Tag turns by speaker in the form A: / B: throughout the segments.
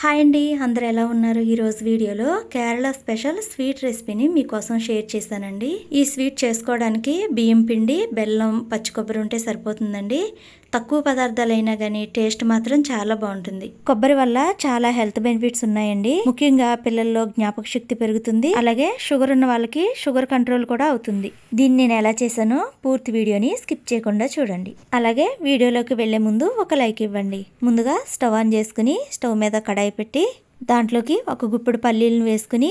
A: Hi అండి అందరు ఎలా ఉన్నారు? ఈరోజు వీడియోలో కేరళ స్పెషల్ స్వీట్ రెసిపీని మీకోసం షేర్ చేశానండి. ఈ స్వీట్ చేసుకోవడానికి బియ్యం పిండి బెల్లం పచ్చి కొబ్బరి ఉంటే సరిపోతుందండి. తక్కువ పదార్థాలైనా కానీ టేస్ట్ మాత్రం చాలా బాగుంటుంది. కొబ్బరి వల్ల చాలా హెల్త్ బెనిఫిట్స్ ఉన్నాయండి. ముఖ్యంగా పిల్లల్లో జ్ఞాపక శక్తి పెరుగుతుంది. అలాగే షుగర్ ఉన్న వాళ్ళకి షుగర్ కంట్రోల్ కూడా అవుతుంది. దీన్ని నేను ఎలా చేశానో పూర్తి వీడియోని స్కిప్ చేయకుండా చూడండి. అలాగే వీడియోలోకి వెళ్ళే ముందు ఒక లైక్ ఇవ్వండి. ముందుగా స్టవ్ ఆన్ చేసుకుని స్టవ్ మీద కడాయి పెట్టి దాంట్లోకి ఒక గుప్పెడు పల్లీలను వేసుకుని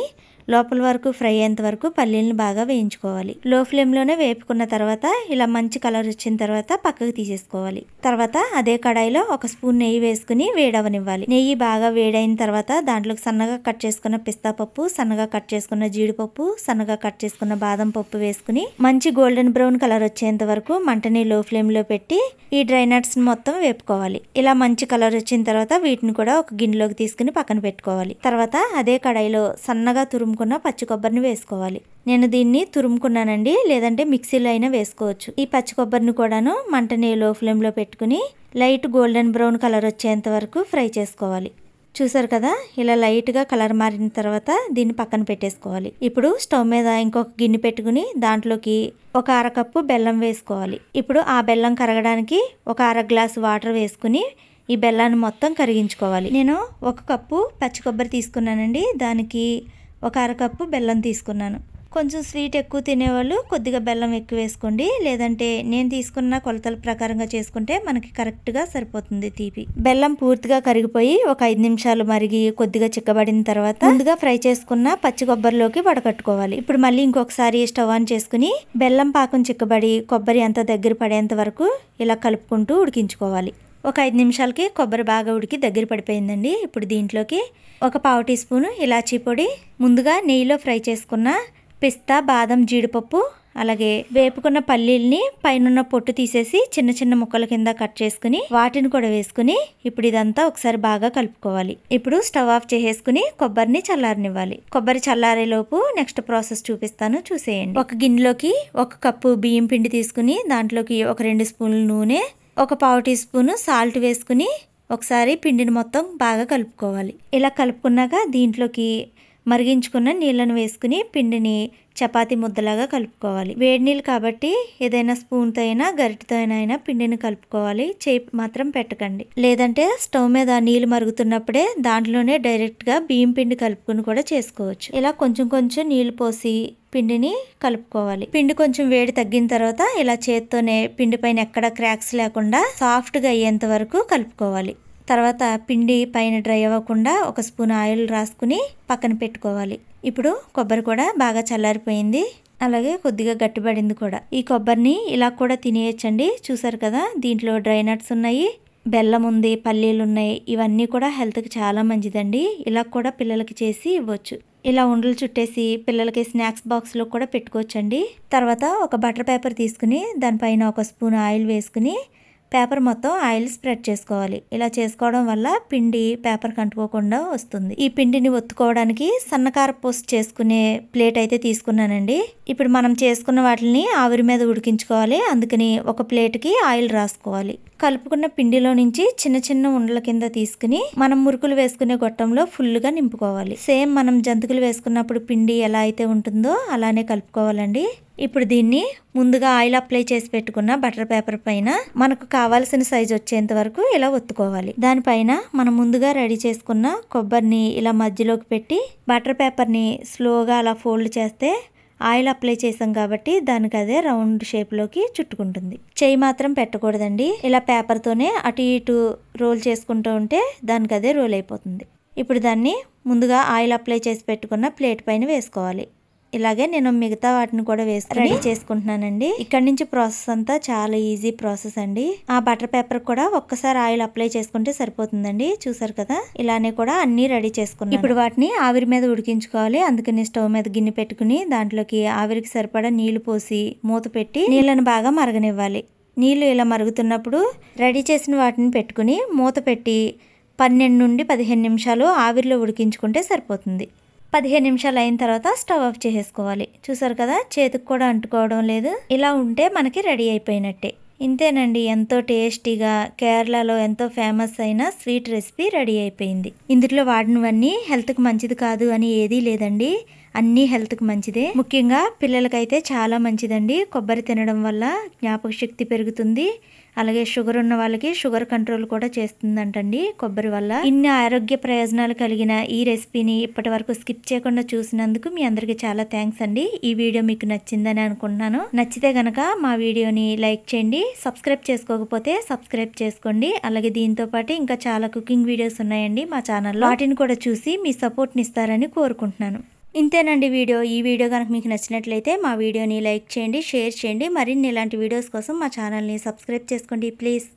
A: లోపల వరకు ఫ్రై అయ్యేంత వరకు పల్లీలను బాగా వేయించుకోవాలి. లో ఫ్లేమ్లోనే వేపుకున్న తర్వాత ఇలా మంచి కలర్ వచ్చిన తర్వాత పక్కకు తీసేసుకోవాలి. తర్వాత అదే కడాయిలో ఒక స్పూన్ నెయ్యి వేసుకుని వేడవనివ్వాలి. నెయ్యి బాగా వేడైన తర్వాత దాంట్లోకి సన్నగా కట్ చేసుకున్న పిస్తా పప్పు సన్నగా కట్ చేసుకున్న జీడిపప్పు సన్నగా కట్ చేసుకున్న బాదం పప్పు వేసుకుని మంచి గోల్డెన్ బ్రౌన్ కలర్ వచ్చేంత వరకు మంటని లో ఫ్లేమ్లో పెట్టి ఈ డ్రై నట్స్ మొత్తం వేపుకోవాలి. ఇలా మంచి కలర్ వచ్చిన తర్వాత వీటిని కూడా ఒక గిన్నెలోకి తీసుకుని పక్కన పెట్టుకోవాలి. తర్వాత అదే కడాయిలో సన్నగా తురుము తురుముకున్న పచ్చి కొబ్బరిని వేసుకోవాలి. నేను దీన్ని తురుముకున్నానండి లేదంటే మిక్సీలో అయినా వేసుకోవచ్చు. ఈ పచ్చి కొబ్బరిని కూడాను మంటని లో ఫ్లేమ్లో పెట్టుకుని లైట్ గోల్డెన్ బ్రౌన్ కలర్ వచ్చేంత వరకు ఫ్రై చేసుకోవాలి. చూసారు కదా ఇలా లైట్గా కలర్ మారిన తర్వాత దీన్ని పక్కన పెట్టేసుకోవాలి. ఇప్పుడు స్టవ్ మీద ఇంకొక గిన్నె పెట్టుకుని దాంట్లోకి ఒక అరకప్పు బెల్లం వేసుకోవాలి. ఇప్పుడు ఆ బెల్లం కరగడానికి ఒక అర గ్లాస్ వాటర్ వేసుకుని ఈ బెల్లాన్ని మొత్తం కరిగించుకోవాలి. నేను ఒక కప్పు పచ్చి కొబ్బరి తీసుకున్నానండి దానికి ఒక అరకప్పు బెల్లం తీసుకున్నాను. కొంచెం స్వీట్ ఎక్కువ తినేవాళ్ళు కొద్దిగా బెల్లం ఎక్కువ వేసుకోండి. లేదంటే నేను తీసుకున్న కొలతల ప్రకారంగా చేసుకుంటే మనకి కరెక్ట్గా సరిపోతుంది తీపి. బెల్లం పూర్తిగా కరిగిపోయి ఒక ఐదు నిమిషాలు మరిగి కొద్దిగా చిక్కబడిన తర్వాత ముందుగా ఫ్రై చేసుకున్న పచ్చి కొబ్బరిలోకి వడకట్టుకోవాలి. ఇప్పుడు మళ్ళీ ఇంకొకసారి స్టవ్ ఆన్ చేసుకుని బెల్లం పాకం చిక్కబడి కొబ్బరి అంత దగ్గర పడేంత వరకు ఇలా కలుపుకుంటూ ఉడికించుకోవాలి. ఒక ఐదు నిమిషాలకి కొబ్బరి బాగా ఉడికి దగ్గర పడిపోయిందండి. ఇప్పుడు దీంట్లోకి ఒక పావు టీ స్పూను ఇలాచీ పొడి ముందుగా నెయ్యిలో ఫ్రై చేసుకున్న పిస్తా బాదం జీడిపప్పు అలాగే వేపుకున్న పల్లీల్ని పైన పొట్టు తీసేసి చిన్న చిన్న ముక్కల కింద కట్ చేసుకుని వాటిని కూడా వేసుకుని ఇప్పుడు ఇదంతా ఒకసారి బాగా కలుపుకోవాలి. ఇప్పుడు స్టవ్ ఆఫ్ చేసేసుకుని కొబ్బరిని చల్లారనివ్వాలి. కొబ్బరి చల్లారేలోపు నెక్స్ట్ ప్రాసెస్ చూపిస్తాను చూసేయండి. ఒక గిన్నెలోకి ఒక కప్పు బియ్యం పిండి తీసుకుని దాంట్లోకి ఒక రెండు స్పూన్లు నూనె ఒక పావు టీ స్పూను సాల్ట్ వేసుకుని ఒకసారి పిండిని మొత్తం బాగా కలుపుకోవాలి. ఇలా కలుపుకున్నాక దీంట్లోకి మరిగించుకున్న నీళ్ళను వేసుకుని పిండిని చపాతి ముద్దలాగా కలుపుకోవాలి. వేడి నీళ్ళు కాబట్టి ఏదైనా స్పూన్తో అయినా గరిటతో అయినా పిండిని కలుపుకోవాలి. చేయి మాత్రం పెట్టకండి. లేదంటే స్టవ్ మీద నీళ్ళు మరుగుతున్నప్పుడే దాంట్లోనే డైరెక్ట్గా బియ్యం పిండి కలుపుకుని కూడా చేసుకోవచ్చు. ఇలా కొంచెం కొంచెం నీళ్ళు పోసి పిండిని కలుపుకోవాలి. పిండి కొంచెం వేడి తగ్గిన తర్వాత ఇలా చేత్తోనే పిండి పైన ఎక్కడ క్రాక్స్ లేకుండా సాఫ్ట్గా అయ్యేంత వరకు కలుపుకోవాలి. తర్వాత పిండి పైన డ్రై అవ్వకుండా ఒక స్పూన్ ఆయిల్ రాసుకుని పక్కన పెట్టుకోవాలి. ఇప్పుడు కొబ్బరి కూడా బాగా చల్లారిపోయింది. అలాగే కొద్దిగా గట్టిపడింది కూడా. ఈ కొబ్బరిని ఇలా కూడా తినేయచ్చండి. చూసారు కదా దీంట్లో డ్రై నట్స్ ఉన్నాయి బెల్లం ఉంది పల్లీలు ఉన్నాయి. ఇవన్నీ కూడా హెల్త్కి చాలా మంచిదండి. ఇలా కూడా పిల్లలకి చేసి ఇవ్వచ్చు. ఇలా ఉండలు చుట్టేసి పిల్లలకి స్నాక్స్ బాక్స్లో కూడా పెట్టుకోవచ్చండి. తర్వాత ఒక బటర్ పేపర్ తీసుకుని దానిపైన ఒక స్పూన్ ఆయిల్ వేసుకుని పేపర్ మొత్తం ఆయిల్ స్ప్రెడ్ చేసుకోవాలి. ఇలా చేసుకోవడం వల్ల పిండి పేపర్ కంటుకోకుండా వస్తుంది. ఈ పిండిని ఒత్తుకోవడానికి సన్నకార పోస్ట్ చేసుకునే ప్లేట్ అయితే తీసుకున్నానండి. ఇప్పుడు మనం చేసుకున్న వాటిని ఆవిరి మీద ఉడికించుకోవాలి. అందుకని ఒక ప్లేట్కి ఆయిల్ రాసుకోవాలి. కలుపుకున్న పిండిలో నుంచి చిన్న చిన్న ఉండల కింద తీసుకుని మనం మురుకులు వేసుకునే గొట్టంలో ఫుల్గా నింపుకోవాలి. సేమ్ మనం జంతుకులు వేసుకున్నప్పుడు పిండి ఎలా అయితే ఉంటుందో అలానే కలుపుకోవాలండి. ఇప్పుడు దీన్ని ముందుగా ఆయిల్ అప్లై చేసి పెట్టుకున్న బటర్ పేపర్ పైన మనకు కావాల్సిన సైజ్ వచ్చేంత వరకు ఇలా ఒత్తుకోవాలి. దానిపైన మనం ముందుగా రెడీ చేసుకున్న కొబ్బరిని ఇలా మధ్యలోకి పెట్టి బటర్ పేపర్ని స్లోగా అలా ఫోల్డ్ చేస్తే ఆయిల్ అప్లై చేసాం కాబట్టి దానికి అదే రౌండ్ షేప్లోకి చుట్టుకుంటుంది. చేయి మాత్రం పెట్టకూడదండి. ఇలా పేపర్తోనే అటు ఇటు రోల్ చేసుకుంటూ ఉంటే దానికి అదే రోల్ అయిపోతుంది. ఇప్పుడు దాన్ని ముందుగా ఆయిల్ అప్లై చేసి పెట్టుకున్న ప్లేట్ పైన వేసుకోవాలి. ఇలాగే నేను మిగతా వాటిని కూడా వేసి రెడీ చేసుకుంటున్నానండి. ఇక్కడ నుంచి ప్రాసెస్ అంతా చాలా ఈజీ ప్రాసెస్ అండి. ఆ బటర్ పేపర్ కూడా ఒక్కసారి ఆయిల్ అప్లై చేసుకుంటే సరిపోతుందండి. చూసారు కదా? ఇలానే కూడా అన్ని రెడీ చేసుకున్నాను. ఇప్పుడు వాటిని ఆవిరి మీద ఉడికించుకోవాలి. అందుకని స్టవ్ మీద గిన్నె పెట్టుకుని దాంట్లోకి ఆవిరికి సరిపడా నీళ్ళు పోసి మూత పెట్టి నీళ్ళని బాగా మరగనివ్వాలి. నీళ్ళు ఇలా మరుగుతున్నప్పుడు రెడీ చేసిన వాటిని పెట్టుకుని మూత పెట్టి పన్నెండు నుండి పదిహేను నిమిషాలు ఆవిరిలో ఉడికించుకుంటే సరిపోతుంది. పదిహేను నిమిషాలు అయిన తర్వాత స్టవ్ ఆఫ్ చేసేసుకోవాలి. చూసారు కదా చేతికి కూడా అంటుకోవడం లేదు. ఇలా ఉంటే మనకి రెడీ అయిపోయినట్టే. ఇంతేనండి ఎంతో టేస్టీగా కేరళలో ఎంతో ఫేమస్ అయిన స్వీట్ రెసిపీ రెడీ అయిపోయింది. ఇందులో వాడినవన్నీ హెల్త్కి మంచిది కాదు అని ఏదీ లేదండి. అన్నీ హెల్త్కి మంచిదే. ముఖ్యంగా పిల్లలకైతే చాలా మంచిదండి. కొబ్బరి తినడం వల్ల జ్ఞాపక శక్తి పెరుగుతుంది. అలాగే షుగర్ ఉన్న వాళ్ళకి షుగర్ కంట్రోల్ కూడా చేస్తుందంటండి కొబ్బరి వల్ల. ఇన్ని ఆరోగ్య ప్రయోజనాలు కలిగిన ఈ రెసిపీని ఇప్పటి వరకు స్కిప్ చేయకుండా చూసినందుకు మీ అందరికి చాలా థ్యాంక్స్ అండి. ఈ వీడియో మీకు నచ్చిందని అనుకుంటున్నాను. నచ్చితే గనక మా వీడియోని లైక్ చేయండి. సబ్స్క్రైబ్ చేసుకోకపోతే సబ్స్క్రైబ్ చేసుకోండి. అలాగే దీంతో పాటు ఇంకా చాలా కుకింగ్ వీడియోస్ ఉన్నాయండి మా ఛానల్లో. వాటిని కూడా చూసి మీ సపోర్ట్ని ఇస్తారని కోరుకుంటున్నాను. ఇంతేనండి వీడియో. ఈ వీడియో కనుక మీకు నచ్చినట్లయితే మా వీడియోని లైక్ చేయండి షేర్ చేయండి. మరిన్ని ఇలాంటి వీడియోస్ కోసం మా ఛానల్ని సబ్స్క్రైబ్ చేసుకోండి ప్లీజ్.